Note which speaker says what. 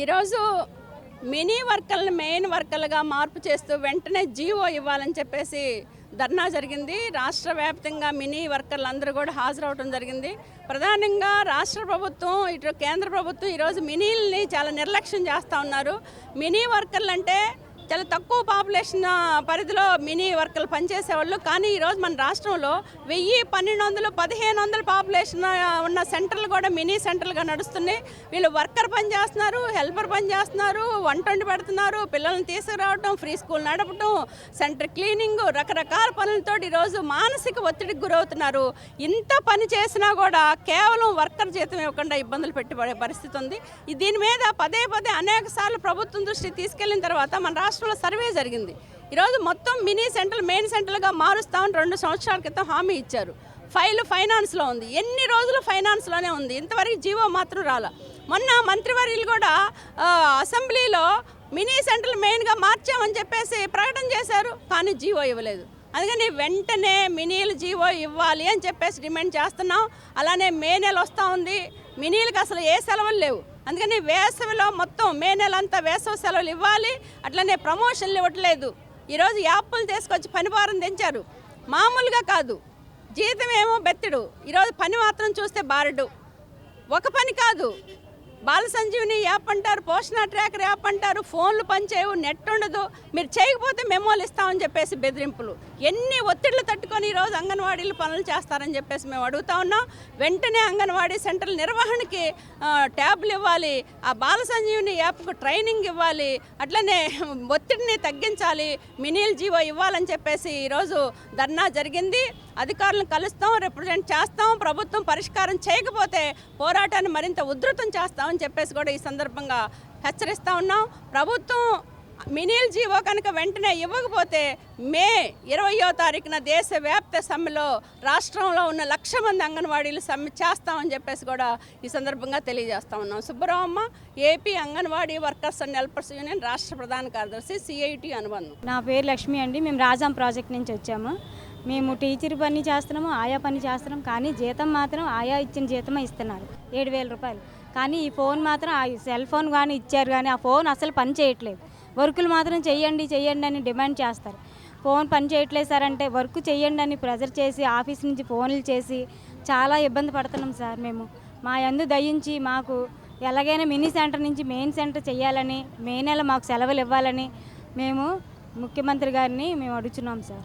Speaker 1: ఈరోజు mini వర్కర్లను main వర్కర్లుగా మార్పు చేస్తూ వెంటనే జీవో ఇవ్వాలని చెప్పేసి ధర్నా జరిగింది. రాష్ట్ర వ్యాప్తంగా మినీ వర్కర్లు అందరూ కూడా హాజరవడం జరిగింది. ప్రధానంగా రాష్ట్ర ప్రభుత్వం ఇటు కేంద్ర ప్రభుత్వం ఈరోజు మినీల్ని చాలా నిర్లక్ష్యం చేస్తూ ఉన్నారు. మినీ వర్కర్లు అంటే చాలా తక్కువ పాపులేషన్ పరిధిలో మినీ వర్కర్లు పనిచేసేవాళ్ళు. కానీ ఈరోజు మన రాష్ట్రంలో వెయ్యి పన్నెండు వందలు పదిహేను వందల పాపులేషన్ ఉన్న సెంటర్లు కూడా మినీ సెంటర్లుగా నడుస్తున్నాయి. వీళ్ళు వర్కర్ పని చేస్తున్నారు హెల్పర్ పని చేస్తున్నారు వంట వండి పెడుతున్నారు పిల్లల్ని తీసుకురావడం ఫ్రీ స్కూల్ నడపడం సెంటర్ క్లీనింగ్ రకరకాల పనులతో ఈరోజు మానసిక ఒత్తిడికి గురవుతున్నారు. ఇంత పని చేసినా కూడా కేవలం వర్కర్ జీతం ఇవ్వకుండా ఇబ్బందులు పెట్టి పరిస్థితి ఉంది. దీని మీద పదే పదే అనేక సార్లు ప్రభుత్వం దృష్టి తీసుకెళ్ళిన తర్వాత మన రాష్ట్రంలో సర్వే జరిగింది. ఈరోజు మొత్తం మినీ సెంటర్ మెయిన్ సెంటర్లుగా మారుస్తామని రెండు సంవత్సరాల క్రితం హామీ ఇచ్చారు. ఫైల్ ఫైనాన్స్లో ఉంది. ఎన్ని రోజులు ఫైనాన్స్లోనే ఉంది? ఇంతవరకు జీవో మాత్రం రాల. మొన్న మంత్రివర్యులు కూడా అసెంబ్లీలో మినీ సెంటర్లు మెయిన్గా మార్చామని చెప్పేసి ప్రకటన చేశారు కానీ జీవో ఇవ్వలేదు. అందుకని వెంటనే మినీలు జీవో ఇవ్వాలి అని చెప్పేసి డిమాండ్ చేస్తున్నాం. అలానే మే నెల వస్తూ ఉంది. మినీలకు అసలు ఏ సెలవులు లేవు. అందుకని వేసవిలో మొత్తం మే నెల అంతా వేసవి సెలవులు ఇవ్వాలి. అట్లనే ప్రమోషన్లు ఇవ్వట్లేదు. ఈరోజు యాప్లు తీసుకొచ్చి పనిభారం తెంచారు. మామూలుగా కాదు. జీతం ఏమో బెత్తడు. ఈరోజు పని మాత్రం చూస్తే బారడు. ఒక పని కాదు. బాల సంజీవిని యాప్ అంటారు పోషణ ట్రాకర్ యాప్ అంటారు ఫోన్లు పనిచేయవు నెట్ ఉండదు. మీరు చేయకపోతే మెమోలు ఇస్తామని చెప్పేసి బెదిరింపులు. ఎన్ని ఒత్తిళ్ళు తట్టుకొని ఈరోజు అంగన్వాడీలు పనులు చేస్తారని చెప్పేసి మేము అడుగుతా ఉన్నాం. వెంటనే అంగన్వాడీ సెంటర్ల నిర్వహణకి ట్యాబ్లు ఇవ్వాలి. ఆ బాల సంజీవిని యాప్కు ట్రైనింగ్ ఇవ్వాలి. అట్లనే ఒత్తిడిని తగ్గించాలి. మినీల్ జీవో ఇవ్వాలని చెప్పేసి ఈరోజు ధర్నా జరిగింది. అధికారులను కలుస్తాం రిప్రజెంట్ చేస్తాం ప్రభుత్వం పరిష్కారం చేయకపోతే పోరాటాన్ని మరింత ఉధృతం చేస్తామని చెప్పేసి కూడా ఈ సందర్భంగా హెచ్చరిస్తా ఉన్నాం. ప్రభుత్వం మినీల్ జీవో కనుక వెంటనే ఇవ్వకపోతే మే ఇరవయో తారీఖున దేశవ్యాప్త సమ్మెలో రాష్ట్రంలో ఉన్న లక్ష మంది అంగన్వాడీలు సమ్మె చేస్తామని చెప్పేసి కూడా ఈ సందర్భంగా తెలియజేస్తా ఉన్నాం. Subbaramamma AP Anganwadi workers and helpers union రాష్ట్ర ప్రధాన కార్యదర్శి సిఐటి అనుబంధం.
Speaker 2: నా పేరు లక్ష్మి అండి. మేము రాజాం ప్రాజెక్ట్ నుంచి వచ్చాము. మేము టీచర్ పని చేస్తున్నాము ఆయా పని చేస్తున్నాం కానీ జీతం మాత్రం ఆయా ఇచ్చిన జీతమే ఇస్తున్నారు ఏడు వేల రూపాయలు. కానీ ఈ ఫోన్ మాత్రం ఆ సెల్ ఫోన్ కానీ ఇచ్చారు కానీ ఆ ఫోన్ అసలు పని చేయట్లేదు. వర్కులు మాత్రం చెయ్యండి చెయ్యండి అని డిమాండ్ చేస్తారు. ఫోన్ పని చేయట్లేదు సార్ అంటే వర్క్ చెయ్యండి అని ప్రెజర్ చేసి ఆఫీస్ నుంచి ఫోన్లు చేసి చాలా ఇబ్బంది పడుతున్నాం సార్ మేము. మా యందు దయించి మాకు ఎలాగైనా మినీ సెంటర్ నుంచి మెయిన్ సెంటర్ చేయాలని మే నెల మాకు సెలవులు ఇవ్వాలని మేము ముఖ్యమంత్రి గారిని మేము అడుగుతున్నాం సార్.